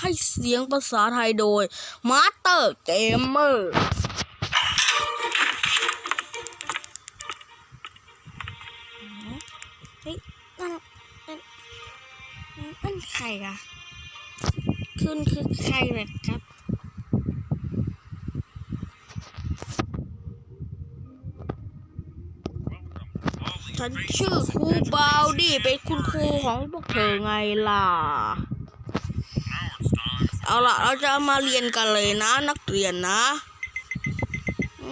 ให้เสียงภาษาไทยโดยมาสเตอร์เกมเมอร์เฮ้ยนั่นนั่นนั่นใครอะคุณคือใครเหรอครับฉันชื่อครูบาวดี้เป็นคุณครูของพวกเธอไงล่ะ เอาละเราจะมาเรียนกันเลยนะ นักเรียนนะอ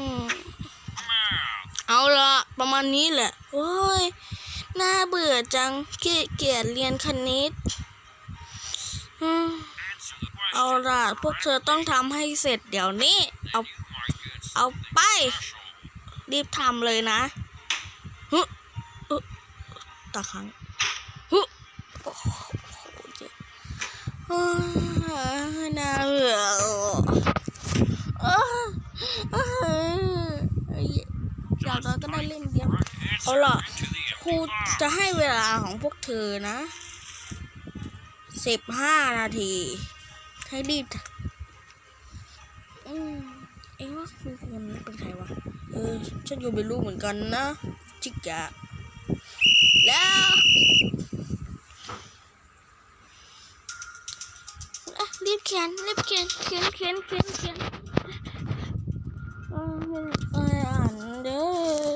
เอาละประมาณนี้แหละโอ้ยน่าเบื่อจังขี้เกียจเรียนคณิตเอาละพวกเธอต้องทำให้เสร็จเดี๋ยวนี้ เอา เอาไป รีบทำเลยนะฮึตาครั้งฮึ น่าเบื่อเอ้ยเอ้ยอยากเราก็ได้เล่นเกมเอาล่ะครูจะให้เวลาของพวกเธอนะสิบห้านาที ให้รีบอืมเอ็งว่าคุณคนนั้เป็นใครวะ เออ ฉันอยู่ไม่รู้เหมือนกันนะ จิกะแล้ว รีบเขียนรีบเขียนเขียนเขียนเขียนเขียนเออไม่อ่านเด้อ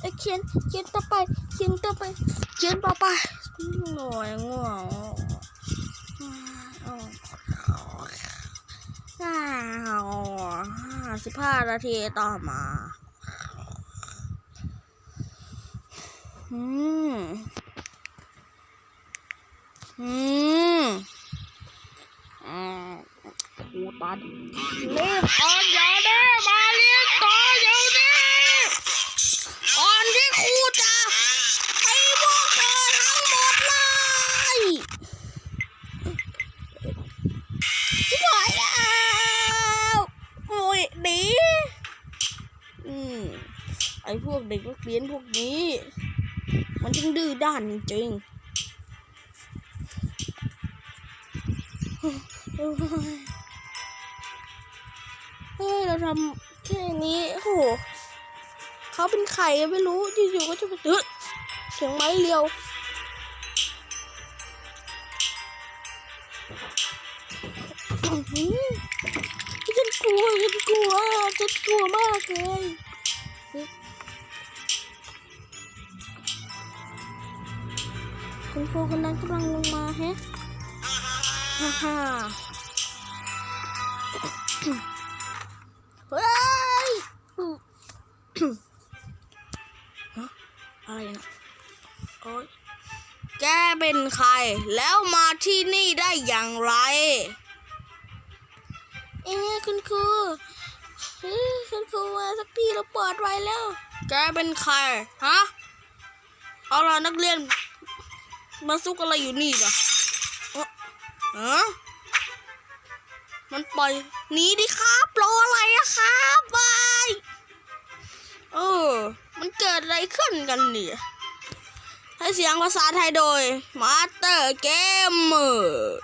เอ้ยเขียนเขียนต่อไปเขียนต่อไปเขียนต่อไปหน่อยง่วงห้าสิบห้านาทีต่อมาอืมอืม อืม ครูตัดรีบออนอย่าได้มาเรียนต่อเดี๋ยวนี้ก่อนที่ครูจะให้พวกเธอทั้งหมดเลยชิบหายแล้วโอ้ยหนีอืมไอ้พวกเด็กนักเรียนพวกนี้ มันช่างดื้อด้านจริงๆ ทำแค่นี้โอ้โหเขาเป็นใครก็ไม่รู้อยู่ๆก็จะมาเฮ้ยเสียงไม้เรียวฉันกลัวฉันกลัวฉันกลัวมากเลยคุณครูคนนั้นกำลังลงมาแฮะฮ่าฮ่า ฮะอะไรนะโอ๊ยแกเป็นใคร แล้วมาที่นี่ได้อย่างไร เอ๊ะคุณครูเฮ้ยคุณครูมาสักทีเราเปิดไว้แล้ว แกเป็นใคร ฮะ เอาล่ะนักเรียน มาซุกอะไรอยู่นี่ล่ะเอ้อฮะมันปล่อยหนีดิครับรออะไรอะครับบาย เออ มันเกิดอะไรขึ้นกันเนี่ยให้เสียงภาษาไทยโดยมาสเตอร์เกมเมอร์